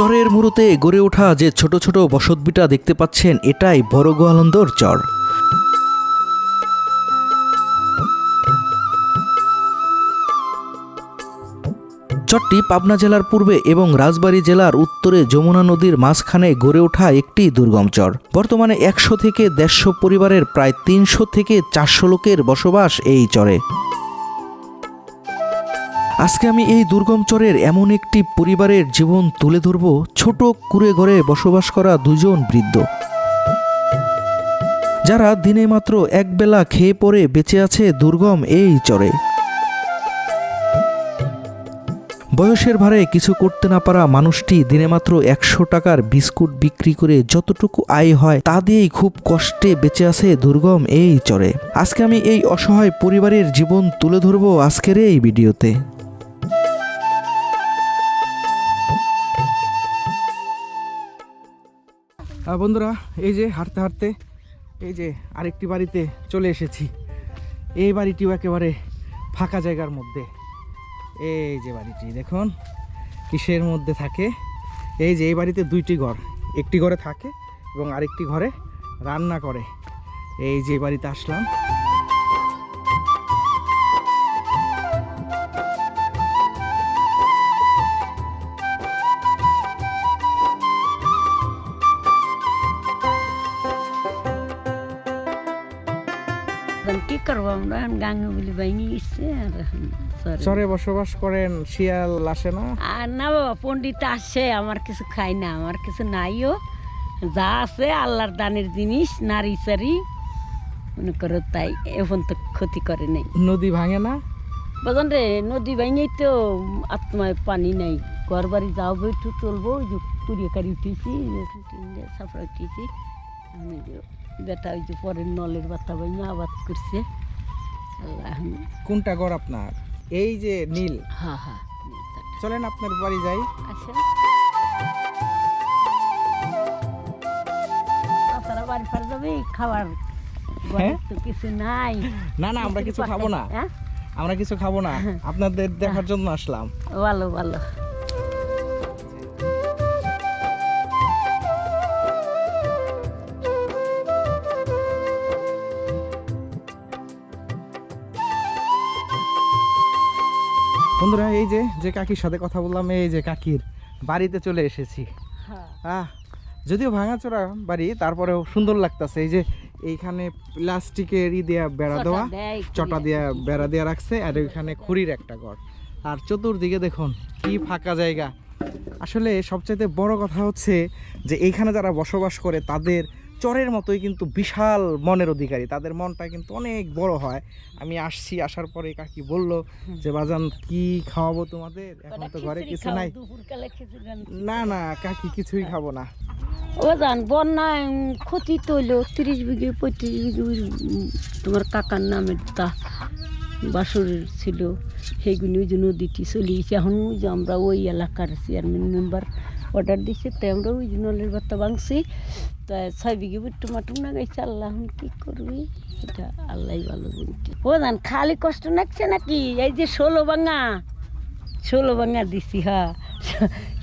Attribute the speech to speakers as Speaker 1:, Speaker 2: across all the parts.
Speaker 1: চরের মুরুতে গড়ে ওঠা যে ছোট ছোট বসতবিটা দেখতে পাচ্ছেন, এটাই বড় গোয়ালন্দর চর চরটি পাবনা জেলার পূর্বে এবং রাজবাড়ী জেলার উত্তরে যমুনা নদীর মাঝখানে গড়ে ওঠা একটি দুর্গম চর বর্তমানে একশো থেকে দেড়শো পরিবারের প্রায় তিনশো থেকে চারশো লোকের বসবাস এই চরে আজকে আমি এই দুর্গম চরের এমন একটি পরিবারের জীবন তুলে ধরব। ছোট কুড়ে ঘরে বসবাস করা দুজন বৃদ্ধ। যারা দিনে মাত্র একবেলা খেয়ে পরে বেঁচে আছে দুর্গম এই চরে। বয়সের ভারে কিছু করতে না পারা মানুষটি দিনে মাত্র একশো টাকার বিস্কুট বিক্রি করে যতটুকু আয় হয় তা দিয়েই খুব কষ্টে বেঁচে আছে দুর্গম এই চরে। আজকে আমি এই অসহায় পরিবারের জীবন তুলে ধরবো আজকের এই ভিডিওতে।
Speaker 2: বন্ধুরা, এই যে হাঁটতে হাঁটতে এই যে আরেকটি বাড়িতে চলে এসেছি। এই বাড়িটিও একেবারে ফাঁকা জায়গার মধ্যে। এই যে বাড়িটি, দেখুন, কিসের মধ্যে থাকে? এই যে এই বাড়িতে দুইটি ঘর, একটি ঘরে থাকে এবং আরেকটি ঘরে রান্না করে। এই যে বাড়িতে আসলাম।
Speaker 3: করব আমরা গাঙ্গে বলি বাইনি গেছে আর এখন।
Speaker 2: চরে বসবাস করেন শিয়াল আসে না?
Speaker 3: আর না বাবা পণ্ডিত আসে আমার কিছু খাই না আমার কিছু নাইও। যা আছে আল্লাহর দানের জিনিস নারী সারি মনে করো তাই এখন তো ক্ষতি করে নাই।
Speaker 2: নদী ভাঙে না?
Speaker 3: বাজান রে নদী বাইনেই তো আত্মায় পানি নাই। ঘর বাড়ি যাও বইটু চলবো ওই যে পুড়িয়ে কারি উঠেছি সাফরা উঠেছি আমি যে বেটা ওই যে পরের নলের বাতা বাইনে আবাদ করছে। এখন-
Speaker 2: কোনটা ঘর আপনার? এই যে নীল।
Speaker 3: হ্যাঁ হ্যাঁ
Speaker 2: চলেন আপনার বাড়ি যাই।
Speaker 3: আচ্ছা। বাড়ি ফার যাবে খাবার
Speaker 2: হ্যাঁ?
Speaker 3: তো কিছু নাই।
Speaker 2: না না আমরা কিছু খাব না।
Speaker 3: হ্যাঁ?
Speaker 2: আমরা কিছু খাব না। আপনাদের দেখার জন্য আসলাম।
Speaker 3: ভালো ভালো।
Speaker 2: বন্ধুরা এই যে যে কাকির সাথে কথা বললাম এই যে কাকির বাড়িতে চলে এসেছি। আহ যদিও ভাঙাচোরা বাড়ি তারপরেও সুন্দর লাগতেছে। এই যে এইখানে প্লাস্টিকের ই দেয়া বেড়া দেওয়া চটা দেয়া বেড়া দেওয়া রাখছে আর ওইখানে খড়ির একটা ঘর। আর চতুর্দিকে দেখুন কি ফাঁকা জায়গা। আসলে সবচাইতে বড় কথা হচ্ছে যে এইখানে যারা বসবাস করে তাদের চরের মতোই কিন্তু বিশাল মনের অধিকারী। তাদের মনটা কিন্তু অনেক বড় হয়। আমি আসছি আসার পরে কাকি বলল যে বাজান কি খাওয়াবো তোমাদের? এখন তো ঘরে কিছু নাই। না না কাকি কিছুই খাব না।
Speaker 3: ও জান বন্যায় ক্ষতি তো হইল তিরিশ বিঘে পঁয়ত্রিশ বিঘে তোমার কাকার নামের তা বাসরের ছিল। সেইগুলি ওই যে নদীটি চলে গেছে। এখন আমরা ওই এলাকার চেয়ারম্যান মেম্বার অর্ডার দিছে, তো আমরা ওই নলের বার্তা ভাঙছি তা ছয় বিঘে বুট্টু মাটুম না গেছে আল্লাহ কী করবি? এটা আল্লাহ ভালো বলছে ও খালি কষ্ট লাগছে নাকি? এই যে ষোলো ভাঙা। ষোলো ভাঙা দিছি হ্যাঁ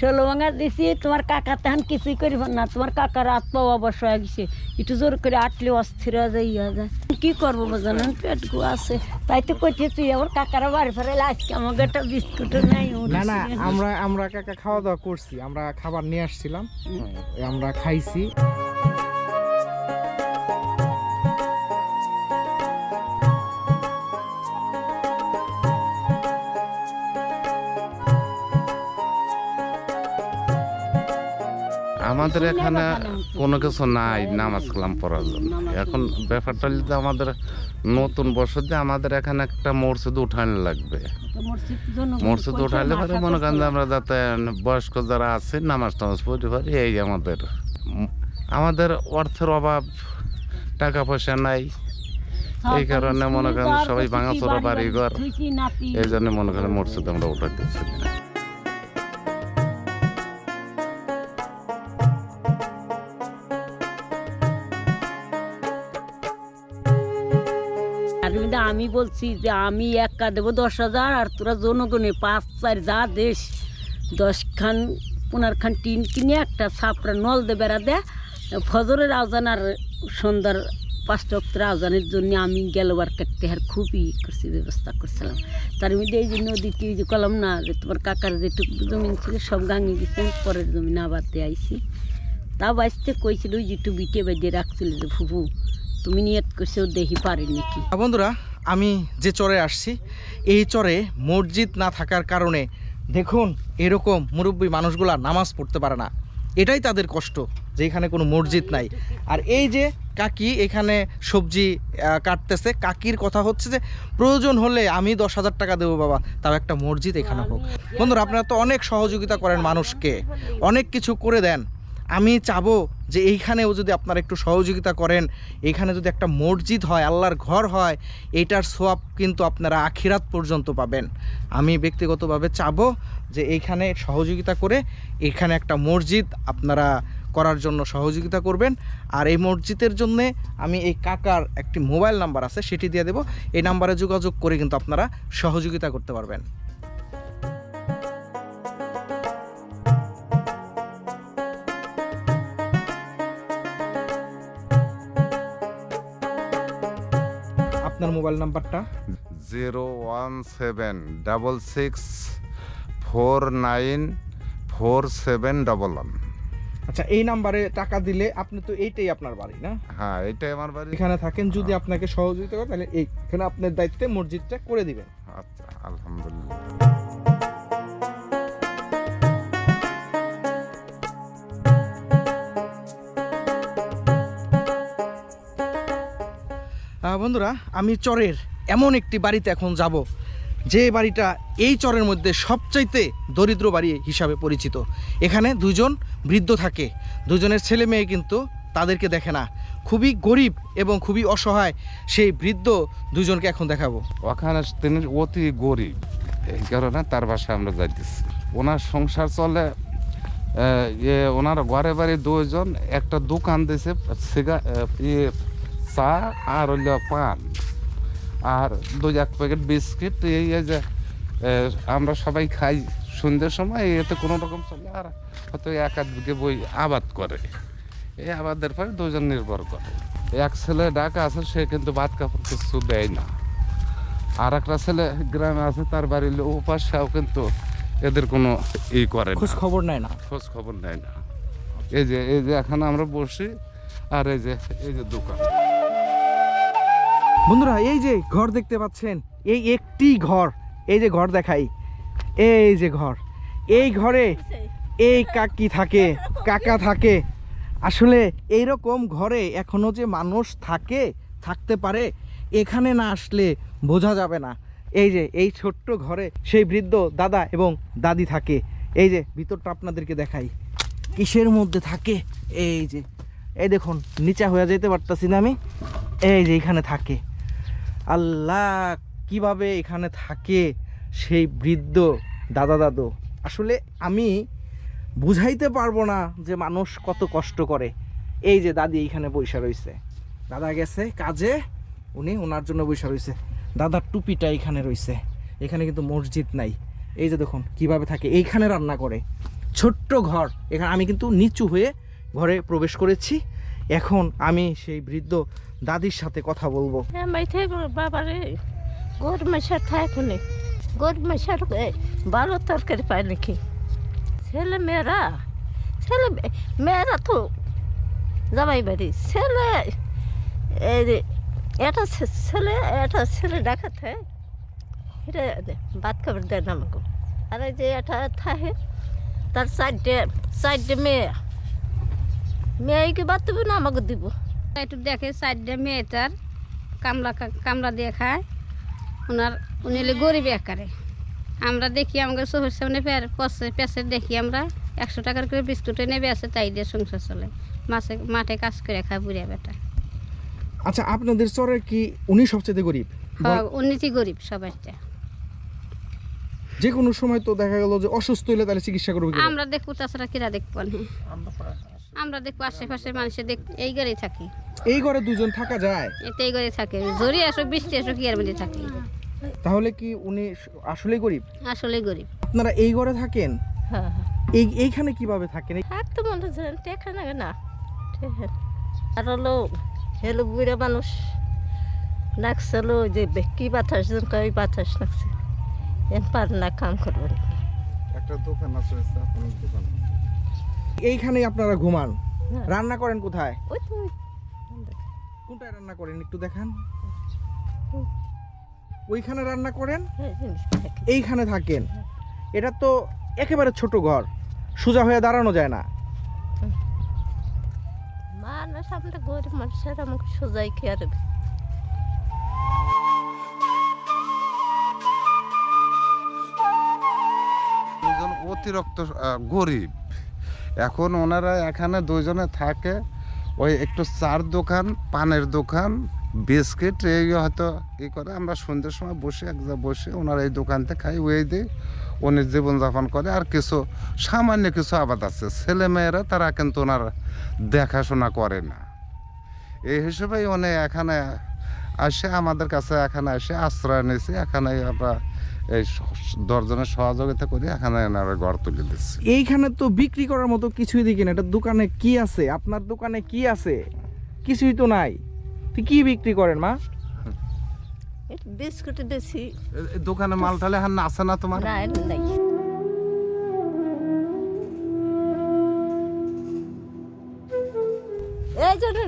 Speaker 3: ষোলো ভাঙা দিছি তোমার কাকা তেমন কিছুই করিব না। তোমার কাকার আত্মা অবশ্য হয়ে গেছে। একটু জোর করে আটলে অস্থির হয়ে যায় ইয়া যায়। কি করব জানেন? পেট গু আছে। তাই তো কইতে তুই আমার কাকারা বাড়ি ফেরাইলে আজকে আমাকে একটা বিস্কুটও নাই
Speaker 2: না না আমরা আমরা কাকা খাওয়া দাওয়া করছি। আমরা খাবার নিয়ে আসছিলাম। আমরা খাইছি।
Speaker 4: আমাদের এখানে কোনো কিছু নাই নামাজ কালাম পড়ার জন্য। এখন ব্যাপারটা হলো যে আমাদের নতুন বসতে আমাদের এখানে একটা মসজিদ উঠানো লাগবে। মসজিদ উঠাইলে পরে মনে করেন আমরা যাতে বয়স্ক যারা আছে নামাজ টামাজ পড়তে পারি এই আমাদের। আমাদের অর্থের অভাব টাকা পয়সা নাই। এই কারণে মনে করেন সবাই ভাঙাচোরা বাড়ি ঘর এই জন্য মনে করেন মসজিদ আমরা উঠাইতেছি।
Speaker 3: আমি বলছি যে আমি একা দেবো দশ হাজার আর তোরা জনগণে পাঁচ, চার যা দেশ, দশখান ওনার খান টিন কিনে একটা ছাপড়া নল দে বেড়া দে। ফজরের আজান আর সন্ধ্যার পাঁচটা অক্টের আজানের জন্য আমি গেলবার কাটতে আর খুবই করছি, ব্যবস্থা করছিলাম। তার মধ্যে এই যে ওই যে কলম না, যে তোমার কাকার যেটুকু জমিন ছিল, সব গাঙে গেছে, পরের জমিন আবার দিয়ে আইসি তা বাঁচতে কইছিল, ওই যে টুবিটে বেঁধে রাখছিল যে ফুফু, তুমি নিয়ত করছেও দেখি পারি নাকি?
Speaker 2: বন্ধুরা আমি যে চরে আসছি, এই চরে মসজিদ না থাকার কারণে দেখুন এরকম মুরব্বী মানুষগুলা নামাজ পড়তে পারে না। এটাই তাদের কষ্ট যে এখানে কোনো মসজিদ নাই। আর এই যে কাকি এখানে সবজি কাটতেছে, কাকির কথা হচ্ছে যে প্রয়োজন হলে আমি দশ হাজার টাকা দেবো বাবা, তাও একটা মসজিদ এখানে হোক। বন্ধুরা, আপনারা তো অনেক সহযোগিতা করেন মানুষকে, অনেক কিছু করে দেন। আমি চাবো যে এইখানেও যদি আপনারা একটু সহযোগিতা করেন, এইখানে যদি একটা মসজিদ হয়, আল্লাহর ঘর হয়, এইটার সোয়াব কিন্তু আপনারা আখিরাত পর্যন্ত পাবেন। আমি ব্যক্তিগতভাবে চাবো যে এইখানে সহযোগিতা করে এখানে একটা মসজিদ আপনারা করার জন্য সহযোগিতা করবেন। আর এই মসজিদের জন্য আমি এই কাকার একটি মোবাইল নাম্বার আছে, সেটি দিয়ে দেবো। এই নাম্বারে যোগাযোগ করে কিন্তু আপনারা সহযোগিতা করতে পারবেন। মোবাইল নাম্বারটা?
Speaker 4: Zero one seven double six four nine four seven double one.
Speaker 2: আচ্ছা এই নাম্বারে টাকা দিলে আপনি তো এইটাই আপনার বাড়ি না?
Speaker 4: হ্যাঁ এটাই আমার বাড়ি।
Speaker 2: এখানে থাকেন যদি আপনাকে সহযোগিতা করে তাহলে এইখানে আপনার দায়িত্বে মসজিদটা করে দিবেন।
Speaker 4: আচ্ছা আলহামদুলিল্লাহ।
Speaker 2: বন্ধুরা, আমি চরের এমন একটি বাড়িতে এখন যাব, যে বাড়িটা এই চরের মধ্যে সবচাইতে দরিদ্র বাড়ি হিসাবে পরিচিত। এখানে দুজন বৃদ্ধ থাকে, দুজনের ছেলে মেয়ে কিন্তু তাদেরকে দেখে না। খুবই গরিব এবং খুবই অসহায় সেই বৃদ্ধ দুজনকে এখন দেখাবো।
Speaker 4: ওখানে তিনি অতি গরিব, এই কারণে তার বাসায় আমরা যাইতেছি। ওনার সংসার চলে ওনার ঘরে বাড়ি দুজন একটা দোকান দিয়েছে সিগা ইয়ে চা আর হইল পান। আর দুই এক প্যাকেট বিস্কিট এই এই যে আমরা সবাই খাই সন্ধ্যের সময় এতে কোনো রকম চলে আর হয়তো এক আধ বিঘে বই আবাদ করে। এই আবাদের পরে দুজন নির্ভর করে। এক ছেলে ডাকা আছে সে কিন্তু ভাত কাপড় কিছু দেয় না। আর একটা ছেলে গ্রামে আছে তার বাড়ির উপাস সেও কিন্তু এদের কোনো ই করে
Speaker 2: খোঁজ খবর নেয় না।
Speaker 4: খোঁজ খবর নেয় না। এই যে এই যে এখানে আমরা বসি আর এই যে এই যে দোকান।
Speaker 2: বন্ধুরা, এই যে ঘর দেখতে পাচ্ছেন, এই একটি ঘর, এই যে ঘর দেখাই, এই যে ঘর, এই ঘরে এই কাকি থাকে, কাকা থাকে। আসলে এইরকম ঘরে এখনও যে মানুষ থাকে, থাকতে পারে, এখানে না আসলে বোঝা যাবে না। এই যে এই ছোট্ট ঘরে সেই বৃদ্ধ দাদা এবং দাদি থাকে। এই যে ভিতরটা আপনাদেরকে দেখাই, কিসের মধ্যে থাকে? এই যে, এই দেখুন, নিচা হয়ে যেতে পারতাছি না আমি। এই যে এখানে থাকে। আল্লাহ কীভাবে এখানে থাকে সেই বৃদ্ধ দাদা দাদু? আসলে আমি বুঝাইতে পারব না যে মানুষ কত কষ্ট করে। এই যে দাদি এইখানে বৈশা রয়েছে দাদা গেছে কাজে, উনি ওনার জন্য বৈশা রয়েছে দাদার টুপিটা এখানে রয়েছে এখানে কিন্তু মসজিদ নাই। এই যে দেখুন, কীভাবে থাকে। এইখানে রান্না করে। ছোট্ট ঘর। এখানে আমি কিন্তু নিচু হয়ে ঘরে প্রবেশ করেছি। এখন আমি সেই বৃদ্ধ দাদির সাথে কথা বলব।
Speaker 5: হ্যাঁ মাইথে বাবারে গোর মাসার থাকে না গোর মাসার ভালো তরকারি পায় নাকি? ছেলে মেয়েরা ছেলে মেয়েরা তো যাবাই বাড়ি। ছেলে এটা ছেলে এটা ছেলে ডাকাতে এটা ভাত খাবার দেয় না আমাকে। আর যে এটা থাকে, তার চারটে চারটে মেয়ে। মেয়েকে বাদ দেবে না আমাকে দিব?
Speaker 6: একটু দেখে চারটা মেয়ে তার কামলা কামলা দিয়ে খায়। ওনার উনি হলে গরিব একারে। আমরা দেখি আমাদের চোখের সামনে পের পচে পেঁচে দেখি আমরা একশো টাকার করে বিস্কুটে নেবে আছে তাই দিয়ে সংসার চলে। মাছে মাঠে কাজ করে খায় বুড়িয়া বেটা।
Speaker 2: আচ্ছা আপনাদের চরের কি উনি সবচেয়ে গরিব?
Speaker 6: হ্যাঁ উন্নতি গরিব সবাইটা।
Speaker 2: যে কোনো সময় তো দেখা গেল যে অসুস্থ হলে তাহলে চিকিৎসা করবে
Speaker 6: আমরা দেখব তাছাড়া কিরা দেখব না। আমরা দেখব আশেপাশে মানুষে দেখ এই ঘরেই থাকি।
Speaker 2: এই ঘরে দুজন থাকা যায়?
Speaker 6: এতে এই ঘরে থাকে। জরি আসো বৃষ্টি আসো কি আর মধ্যে থাকি।
Speaker 2: তাহলে কি উনি আসলেই গরিব?
Speaker 6: আসলেই গরিব।
Speaker 2: আপনারা এই ঘরে থাকেন?
Speaker 5: হ্যাঁ হ্যাঁ।
Speaker 2: এই এইখানে কীভাবে থাকেন? এই-
Speaker 5: থাকতে মনে হচ্ছে টেকা না না টেকা না। আর হলো হেলো বুড়া মানুষ নাকছিল যে বে- কি বাতাস যেন কই বাতাস নাকছে এন পার না কাম করবেন।
Speaker 4: একটা দোকান আছে আপনার দোকান।
Speaker 2: এইখানেই আপনারা ঘুমান।
Speaker 5: হ্যাঁ।
Speaker 2: রান্না করেন কোথায়?
Speaker 5: ওই তো ওই।
Speaker 2: কোনটায় রান্না করেন? একটু দেখান। ওইখানে রান্না করেন?
Speaker 5: থাকে।
Speaker 2: এইখানে থাকেন। এটা তো একেবারে ছোট ঘর। সোজা হয়ে দাঁড়ানো যায় না।
Speaker 5: মানুষ আমরা গরিব মানুষের আমাকে সোজাই খেয়ে
Speaker 4: অতিরিক্ত গরিব। এখন ওনারা এখানে দুইজনে থাকে। ওই একটু চার দোকান, পানের দোকান, বিস্কিট, এই হয়তো ই করে। আমরা সন্ধ্যের সময় বসে, এক বসে ওনারা এই দোকানতে খাই, ওই দিই, উনি জীবনযাপন করে। আর কিছু, সামান্য কিছু আবাদ আছে। ছেলে মেয়েরা, তারা কিন্তু ওনার দেখাশোনা করে না। এই হিসেবেই উনি এখানে আসে, আমাদের কাছে এখানে এসে আশ্রয় নিয়েছে। এখানে আমরা এই দশজনের সহযোগিতা করে এখানে এনারা ঘর তুলে দিচ্ছি।
Speaker 2: এইখানে তো বিক্রি করার মতো কিছুই দেখি না। এটা দোকানে কি আছে? আপনার দোকানে কি আছে? কিছুই তো নাই। তো কি বিক্রি করেন মা?
Speaker 5: বিস্কুট বেশি।
Speaker 4: দোকানে মাল টালে এখন আছে না তোমার?
Speaker 5: নাই। এই জন্য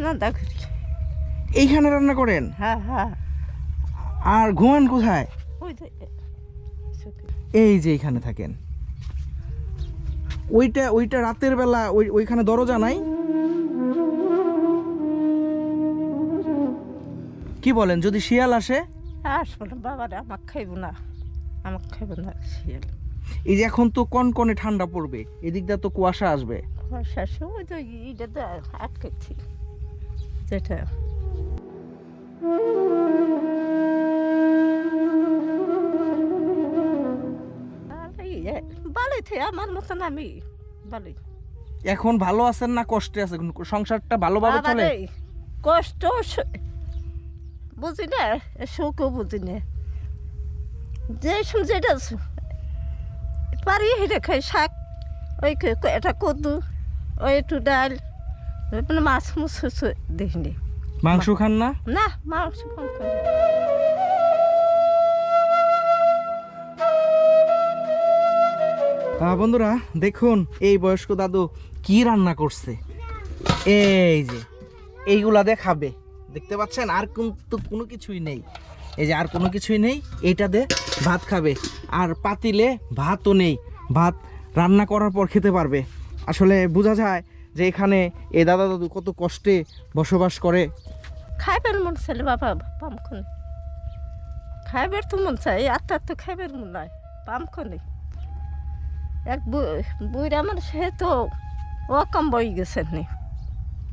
Speaker 2: এইখানে রান্না করেন?
Speaker 5: হ্যাঁ হ্যাঁ।
Speaker 2: আর ঘুমান কোথায়?
Speaker 5: ওই।
Speaker 2: এই যে এইখানে থাকেন। ওইটা ওইটা রাতের বেলা ওই ওইখানে দরজা নাই? কি বলেন যদি শিয়াল আসে?
Speaker 5: আসব না বাবারা আমাকে খাইব না। আমাকে খাইব না শিয়াল।
Speaker 2: এই যে এখন তো কনকনে ঠান্ডা পড়বে এদিক দিয়ে তো কুয়াশা আসবে।
Speaker 5: ওই তো ইটা তো আটকেছি যেটা। থেকে আমার মতন আমি বালি
Speaker 2: এখন ভালো আছেন না কষ্টে আছেন? সংসারটা ভালোভাবে চলে?
Speaker 5: কষ্ট বুঝি না সুখও বুঝি না। যে যেটা পারি হেঁটে খাই শাক ওই এটা কদু ওই একটু ডাল মানে মাছ মুছ দেখিনি।
Speaker 2: মাংস খান না?
Speaker 5: না মাংস কম
Speaker 2: বন্ধুরা, দেখুন, এই বয়স্ক দাদু কি রান্না করছে? এই যে, এইগুলা দিয়ে খাবে দেখতে পাচ্ছেন? আর কিন্তু কোনো কিছুই নেই। এই যে, আর কোনো কিছুই নেই। এইটা দিয়ে ভাত খাবে। আর পাতিলে ভাতও নেই। ভাত রান্না করার পর খেতে পারবে। আসলে বোঝা যায় যে এখানে এ দাদা দাদু কত কষ্টে বসবাস করে।
Speaker 5: খাইবার মন ছেলে বাবা পাম খনে খাইবার তো মন চাই আত্মার তো খাইবার মন নয় পাম খনে এক বুড়া আমার সে তো ও কম বই গেছে নি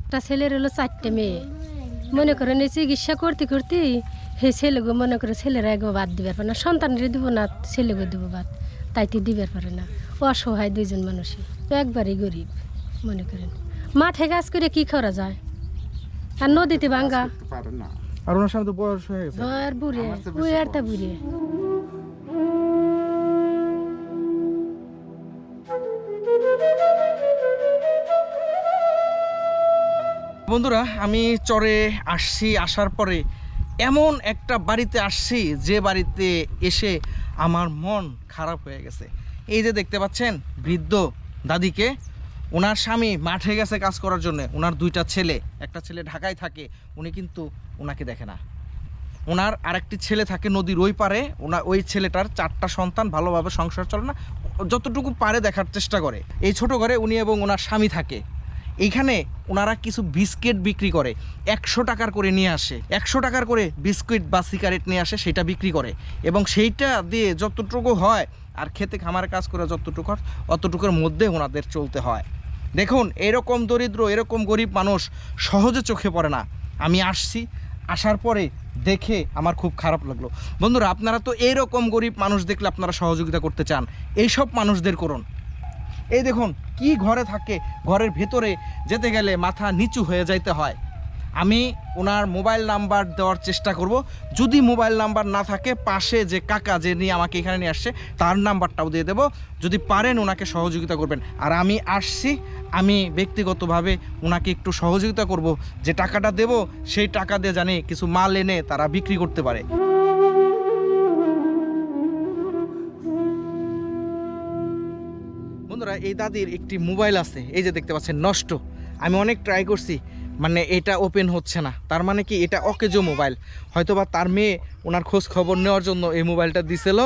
Speaker 7: একটা ছেলের হলো চারটে মেয়ে। মনে করেন এই চিকিৎসা করতে করতে সেই ছেলেগো মনে করে ছেলেরা একবার বাদ দিবার পারে না সন্তানের দিব না ছেলেগো দিব বাদ তাইতে দিবার পারে না। অসহায় দুইজন মানুষই একবারই গরিব মনে করেন। মাঠে কাজ করে কি করা যায়? আর নদীতে ভাঙ্গা?
Speaker 2: আর ওনার সামনে তো বয়স হয়ে গেছে।
Speaker 7: আর বুড়ে
Speaker 4: বেশি
Speaker 7: আর তা বুড়ে।
Speaker 2: বন্ধুরা, আমি চরে আসছি, আসার পরে এমন একটা বাড়িতে আসছি, যে বাড়িতে এসে আমার মন খারাপ হয়ে গেছে। এই যে দেখতে পাচ্ছেন, বৃদ্ধ দাদিকে, ওনার স্বামী মাঠে গেছে কাজ করার জন্য। ওনার দুইটা ছেলে, একটা ছেলে ঢাকায় থাকে, উনি কিন্তু ওনাকে দেখে না। ওনার আরেকটি ছেলে থাকে নদীর ওই পারে ওনার ওই ছেলেটার চারটা সন্তান, ভালোভাবে সংসার চলে না, যতটুকু পারে দেখার চেষ্টা করে। এই ছোট ঘরে উনি এবং ওনার স্বামী থাকে। এইখানে ওনারা কিছু বিস্কিট বিক্রি করে। একশো টাকার করে নিয়ে আসে। একশো টাকার করে বিস্কুট বা সিগারেট নিয়ে আসে, সেটা বিক্রি করে। এবং সেইটা দিয়ে যতটুকু হয়, আর খেতে খামার কাজ করে যতটুকু অতটুকুর মধ্যে ওনাদের চলতে হয়। দেখুন, এরকম দরিদ্র, এরকম গরিব মানুষ সহজে চোখে পড়ে না। আমি আসছি, আসার পরে দেখে আমার খুব খারাপ লাগল। বন্ধুরা, আপনারা তো এরকম গরিব মানুষ দেখলে আপনারা সহযোগিতা করতে চান। এইসব মানুষদের করুন। এই দেখুন, কি ঘরে থাকে, ঘরের ভেতরে যেতে গেলে মাথা নিচু হয়ে যাইতে হয়। আমি ওনার মোবাইল নাম্বার দেওয়ার চেষ্টা করব। যদি মোবাইল নাম্বার না থাকে, পাশে যে কাকা, যে নিয়ে আমাকে এখানে নিয়ে আসছে, তার নাম্বারটাও দিয়ে দেবো। যদি পারেন ওনাকে সহযোগিতা করবেন। আর আমি আসছি, আমি ব্যক্তিগতভাবে ওনাকে একটু সহযোগিতা করব। যে টাকাটা দেব, সেই টাকা দিয়ে জানি কিছু মাল এনে তারা বিক্রি করতে পারে। বন্ধুরা এই দাদির একটি মোবাইল আছে, এই যে দেখতে পাচ্ছেন, নষ্ট। আমি অনেক ট্রাই করছি মানে এটা ওপেন হচ্ছে না। তার মানে কি, এটা অকেজো মোবাইল। হয়তোবা তার মেয়ে ওনার খোঁজ খবর নেওয়ার জন্য এই মোবাইলটা দিছিল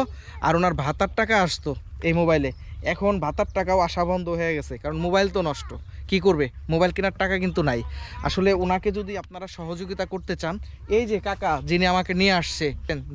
Speaker 2: আর ওনার ভাতার টাকা আসতো এই মোবাইলে। এখন ভাতার টাকাও আসা বন্ধ হয়ে গেছে, কারণ মোবাইল তো নষ্ট। কি করবে? মোবাইল কেনার টাকা কিন্তু নাই। আসলে ওনাকে যদি আপনারা সহযোগিতা করতে চান, এই যে কাকা যিনি আমাকে নিয়ে আসছে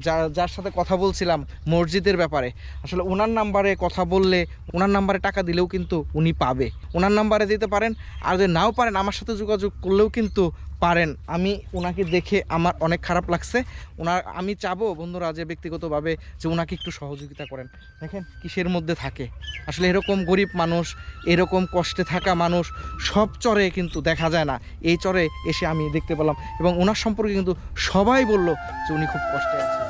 Speaker 2: যার যার সাথে কথা বলছিলাম মসজিদের ব্যাপারে, আসলে ওনার নাম্বারে কথা বললে, ওনার নাম্বারে টাকা দিলেও কিন্তু উনি পাবে। ওনার নাম্বারে দিতে পারেন, আর যদি নাও পারেন, আমার সাথে যোগাযোগ করলেও কিন্তু পারেন। আমি ওনাকে দেখে আমার অনেক খারাপ লাগছে। ওনার আমি চাবো বন্ধুরা যে ব্যক্তিগতভাবে যে ওনাকে একটু সহযোগিতা করেন। দেখেন কিসের মধ্যে থাকে। আসলে এরকম গরিব মানুষ, এরকম কষ্টে থাকা মানুষ, সব চরে কিন্তু দেখা যায় না। এই চরে এসে আমি দেখতে পেলাম এবং ওনার সম্পর্কে কিন্তু সবাই বলল যে উনি খুব কষ্টে আছে